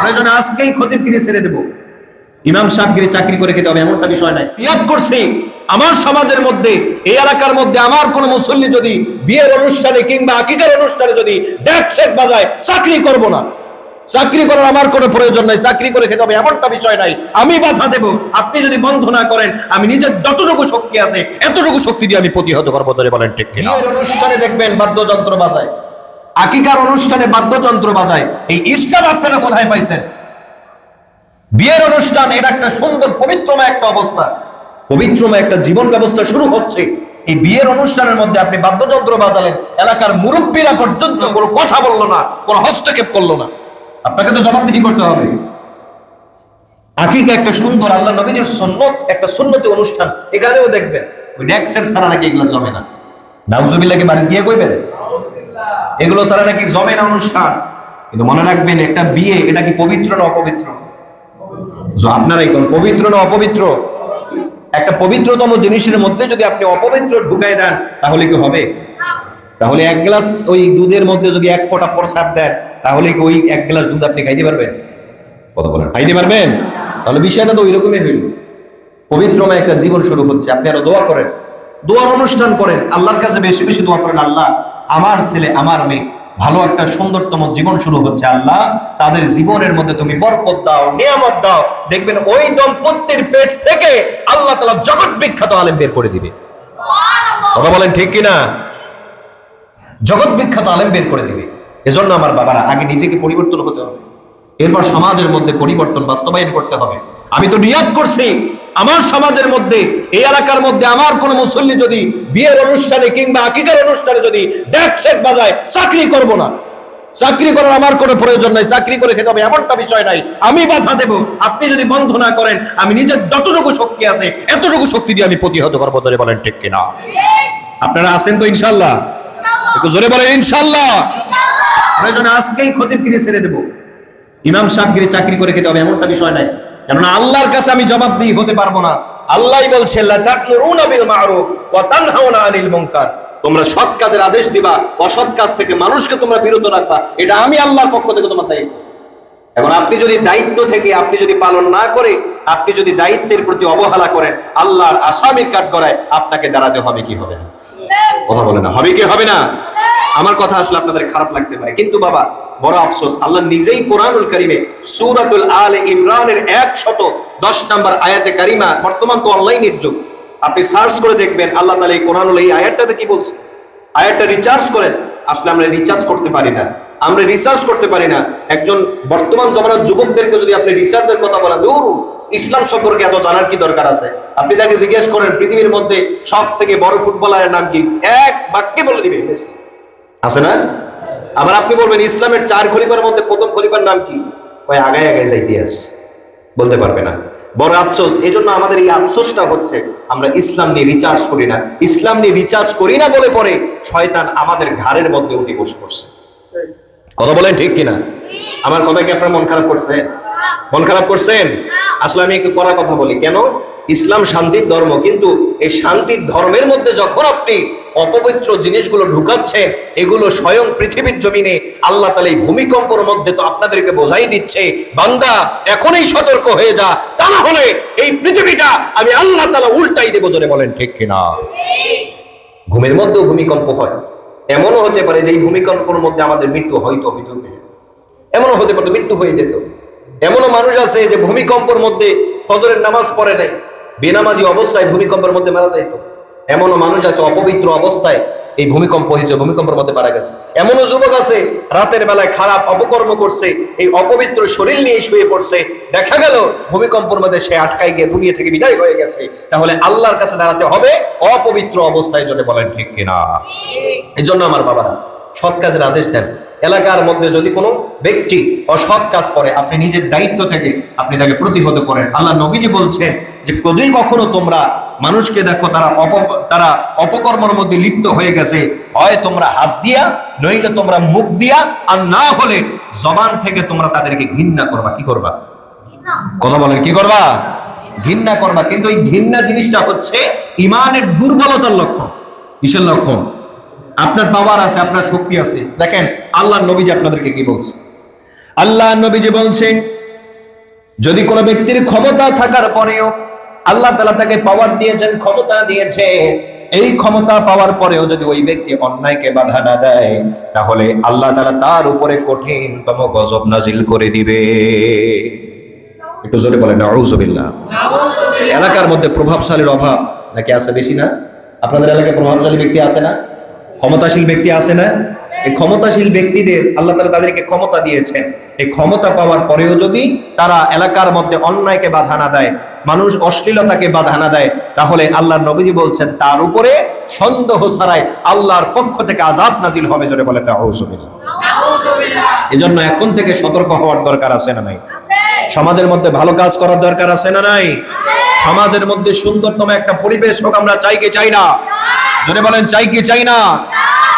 প্রয়োজন আজকেই খতিবগিরি ছেড়ে দেবো। ইমাম সাহেবগিরি চাকরি করে খেতে হবে এমনটা বিষয় নাই। ইয়াদ করছি আমার সমাজের মধ্যে এই এলাকার মধ্যে আমার কোন মুসল্লি যদি বিয়ের অনুষ্ঠানে কিংবা আকিকার অনুষ্ঠানে যদি সেট বাজায় চাকরি করব না। চাকরি করার আমার কোনো প্রয়োজন নাই চাকরি করে খেতে হবে এমনটা বিষয় নাই। আমি বাধা দেব আপনি যদি বন্ধ না করেন আমি নিজের যতটুকু শক্তি আছে এতটুকু শক্তি দিয়ে আমি প্রতিহত করব বলেন ঠিক অনুষ্ঠানে দেখবেন বাদ্যযন্ত্র বাজায়। আকিকার অনুষ্ঠানে বাদ্যযন্ত্র বাজায়। এই ইসলাম আপনারা কোথায় পাইছেন? বিয়ের অনুষ্ঠান, এটা একটা সুন্দর, পবিত্রময় একটা অবস্থা। পবিত্রময় একটা জীবন ব্যবস্থা শুরু হচ্ছে। এই বিয়ের অনুষ্ঠানের মধ্যে আপনি বাদ্যযন্ত্র বাজালেন। এলাকার মুরব্বীরা পর্যন্ত কোনো কথা বলল না, কোনো হস্তক্ষেপ করল না। আপনাকে তো জবাবদিহি করতে হবে। আকিকা একটা সুন্দর আল্লাহ নবীজির সুন্নত, একটা সুন্নতি অনুষ্ঠান। এখানেও দেখবেন। ওই ড্যাক্সের ছাড়া নাকি এগুলো জমে না। নাউজুবিল্লাহকে বাড়ি দিয়ে কইবেন? এগুলো ছাড়া নাকি জমে না অনুষ্ঠান? কিন্তু মনে রাখবেন, একটা বিয়ে, এটা কি পবিত্র না অপবিত্র? আপনারাই কোন, পবিত্র না অপবিত্র? একটা পবিত্রতম জিনিসের মধ্যে যদি আপনি অপবিত্র ঢুকাই দেন, তাহলে কি হবে? তাহলে এক গ্লাস ওই দুধের মধ্যে যদি এক ফোঁটা প্রসাদ দেন, তাহলে কি ওই এক গ্লাস দুধ আপনি খাইতে পারবেন? কথা বলেন, খাইতে পারবেন? তাহলে বিষয়টা তো ওই রকমই হইল। পবিত্রময় একটা জীবন শুরু হচ্ছে, আপনি আরও দোয়া করেন। দোয়ার অনুষ্ঠান করেন, আল্লাহর কাছে বেশি বেশি দোয়া করেন, আল্লাহ আমার ছেলে আমার মেয়ে ভালো একটা সুন্দরতম জীবন শুরু হচ্ছে আল্লাহ তাদের জীবনের মধ্যে তুমি বরকত দাও নিয়ামত দাও। দেখবেন ওই দম্পতির পেট থেকে আল্লাহ তালা জগৎ বিখ্যাত আলেম বের করে দিবে। কথা বলেন ঠিক কিনা? জগৎ বিখ্যাত আলেম বের করে দিবে। এজন্য আমার বাবারা আগে নিজেকে পরিবর্তন হতে হবে। এরপর সমাজের মধ্যে পরিবর্তন বাস্তবায়ন করতে হবে। আমি তো নিয়াদ করছি। আমার সমাজের মধ্যে, এই এলাকার মধ্যে আমার কোন মুসল্লি যদি বিয়ের অনুষ্ঠানে কিংবা আকিকার অনুষ্ঠানে যদি সেট বাজায়, চাকরি করব না। চাকরি করার আমার কোনো প্রয়োজন নাই, চাকরি করে খেতে হবে এমনটা বিষয় নাই। আমি বাধা দেব, আপনি যদি বন্ধ না করেন, আমি নিজের যতটুকু শক্তি আছে, এতটুকু শক্তি দিয়ে আমি প্রতিহত করব ধরে বলেন ঠিক কিনা? আপনারা আছেন তো ইনশাল্লাহ? একটু জোরে বলেন ইনশাল্লাহ। প্রয়োজন আজকেই খতিবগিরি ছেড়ে দেবো। ইমাম সাহেবগিরি চাকরি করে খেতে হবে, এমনটা বিষয় নাই। কেননা আল্লাহর কাছে আমি জবাব দিয়ে হতে পারব না। আল্লাহই বলছে তোমরা সৎ কাজের আদেশ দিবা, অসৎ কাজ থেকে মানুষকে তোমরা বিরত রাখবা। এটা আমি আল্লাহর পক্ষ থেকে তোমার দায়িত্ব। এখন আপনি যদি দায়িত্ব থেকে আপনি যদি পালন না করে, আপনি যদি দায়িত্বের প্রতি অবহেলা করেন, আল্লাহর আসামির কাঠ করায় আপনাকে দাঁড়াতে হবে, কি হবে না? কথা বলে না। হবে কি, হবে না? আমার কথা আসলে আপনাদের খারাপ লাগতে পারে। কিন্তু বাবা, বড় আফসোস, আল্লাহ নিজেই কোরআনুল কারিমে সূরাতুল আলে ইমরানের 110 নাম্বার আয়াতে কারিমা বর্তমান তো অনলাইনের যুগ। আপনি সার্চ করে দেখবেন, আল্লাহ তাআলা এই কোরআনুল, এই আয়াতটাতে কি বলছে? আয়াতটা রিচার্জ করেন। আসলে আমরা রিচার্জ করতে পারি না। আমরা রিসার্চ করতে পারি না। একজন বর্তমান জমানার যুবকদেরকে যদি আপনি রিসার্চের কথা বলেন দূর ইসলাম সম্পর্কে এত জানার কি দরকার আছে? আপনি তাকে জিজ্ঞেস করেন, পৃথিবীর মধ্যে সব থেকে বড় ফুটবলারের নাম কি? এক বাক্যে বলে দিবে, মেসি। আছে না? আবার আপনি বলবেন, ইসলামের চার খলিফার মধ্যে প্রথম খলিফার নাম কি? ওই আগায় আগায় যাইতে আস বলতে পারবে না। বড় আফসোস এই জন্য আমাদের এই আফসোসটা হচ্ছে, আমরা ইসলাম নিয়ে রিচার্জ করি না। ইসলাম নিয়ে রিচার্জ করি না বলে পরে শয়তান আমাদের ঘাড়ের মধ্যে উঠে বসে করছে কথা বলেন ঠিক কিনা? আমার কথা কি আপনার মন খারাপ করছে? মন খারাপ করছেন? আসলে আমি একটু করা কথা বলি। কেন? ইসলাম শান্তির ধর্ম, কিন্তু এই শান্তির ধর্মের মধ্যে যখন আপনি অপবিত্র জিনিসগুলো ঢুকাচ্ছেন, এগুলো স্বয়ং পৃথিবীর জমিনে আল্লাহ তালা এই ভূমিকম্পর মধ্যে তো আপনাদেরকে বোঝাই দিচ্ছে, বান্দা, এখনই সতর্ক হয়ে যা, তা না হলে এই পৃথিবীটা আমি আল্লাহ তালা উল্টাই দেবো, জোরে বলেন ঠিক কিনা? ঘুমের মধ্যেও ভূমিকম্প হয়। এমনও হতে পারে যে এই ভূমিকম্পর মধ্যে আমাদের মৃত্যু হয়তো হইতে এমনও হতে পারতো মৃত্যু হয়ে যেত। এমনও মানুষ আছে যে ভূমিকম্পর মধ্যে ফজরের নামাজ পড়ে নাই, বেনামাজি অবস্থায় ভূমিকম্পের মধ্যে মারা যাইত। এমনও মানুষ আছে অপবিত্র অবস্থায় এই ভূমিকম্প হয়েছে ভূমিকম্পের মধ্যে মারা গেছে। এমনও যুবক আছে রাতের বেলায় খারাপ অপকর্ম করছে এই অপবিত্র শরীর নিয়ে শুয়ে পড়ছে। দেখা গেল ভূমিকম্পের মধ্যে সে আটকাই গিয়ে দুনিয়া থেকে বিদায় হয়ে গেছে। তাহলে আল্লাহর কাছে দাঁড়াতে হবে অপবিত্র অবস্থায় যদি বলেন ঠিক কিনা। এই জন্য আমার বাবারা সৎ কাজের আদেশ দেন। এলাকার মধ্যে যদি কোনো ব্যক্তি অসৎ কাজ করে, আপনি নিজের দায়িত্ব থেকে আপনি তাকে প্রতিহত করেন। আল্লাহ নবীজি বলছেন যে যদি কখনো তোমরা মানুষকে দেখো, তারা অপ, তারা অপকর্মের মধ্যে লিপ্ত হয়ে গেছে। হয় তোমরা হাত দিয়া, নইলে তোমরা মুখ দিয়া, আর না হলে জবান থেকে তোমরা তাদেরকে ঘৃণা করবা। কি করবা? কথা বলেন, কি করবা? ঘৃণা করবা। কিন্তু এই ঘৃণা জিনিসটা হচ্ছে ইমানের দুর্বলতার লক্ষণ। কিসের লক্ষণ? আপনার পাওয়ার আছে, আপনার শক্তি আছে। দেখেন আল্লাহ নবী যে আপনাদেরকে কি বলছে? আল্লাহ নবীজি বলছেন, যদি কোনো ব্যক্তির ক্ষমতা থাকার পরেও আল্লাহ তালা তাকে পাওয়ার দিয়েছেন, ক্ষমতা দিয়েছেন, এই ক্ষমতা পাওয়ার পরেও যদি ওই ব্যক্তি অন্যায়কে বাধা না দেয়, তাহলে আল্লাহ তালা তার উপরে কঠিনতম গজব নাজিল করে দিবে। একটু জোরে বলেন এলাকার মধ্যে প্রভাবশালীর অভাব নাকি আছে বেশি না? আপনাদের এলাকায় প্রভাবশালী ব্যক্তি আছে না? ক্ষমতাশীল ব্যক্তি আছে না? এই ক্ষমতাশীল ব্যক্তিদের আল্লাহ তালা তাদেরকে ক্ষমতা দিয়েছেন। এই ক্ষমতা পাওয়ার পরেও যদি তারা এলাকার মধ্যে অন্যায়কে বাধা না দেয় মানুষ অশ্লীলতাকে বাধা না দেয় তাহলে আল্লাহর নবীজি বলছেন তার উপরে সন্দেহ ছাড়াই আল্লাহর পক্ষ থেকে আজাব নাজিল হবে জোরে বলে এজন্য এখন থেকে সতর্ক হওয়ার দরকার আছে না নাই? সমাজের মধ্যে ভালো কাজ করার দরকার আছে না নাই? সমাজের মধ্যে সুন্দরতম একটা পরিবেশ হোক আমরা চাই কি চাই না? যদি বলেন, চাই কি চাই না?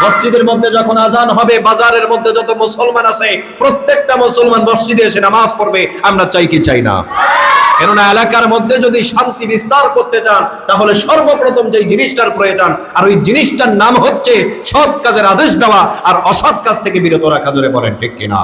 মসজিদের মধ্যে যখন আজান হবে, বাজারের মধ্যে যত মুসলমান আছে, প্রত্যেকটা মুসলমান মসজিদে এসে নামাজ পড়বে, আমরা চাই কি চাই না? কেননা এলাকার মধ্যে যদি শান্তি বিস্তার করতে চান, তাহলে সর্বপ্রথম যে জিনিসটার প্রয়োজন, আর ওই জিনিসটার নাম হচ্ছে সৎ কাজের আদেশ দেওয়া, আর অসৎ কাজ থেকে বিরত রাখা, জোরে বলেন, ঠিক কিনা?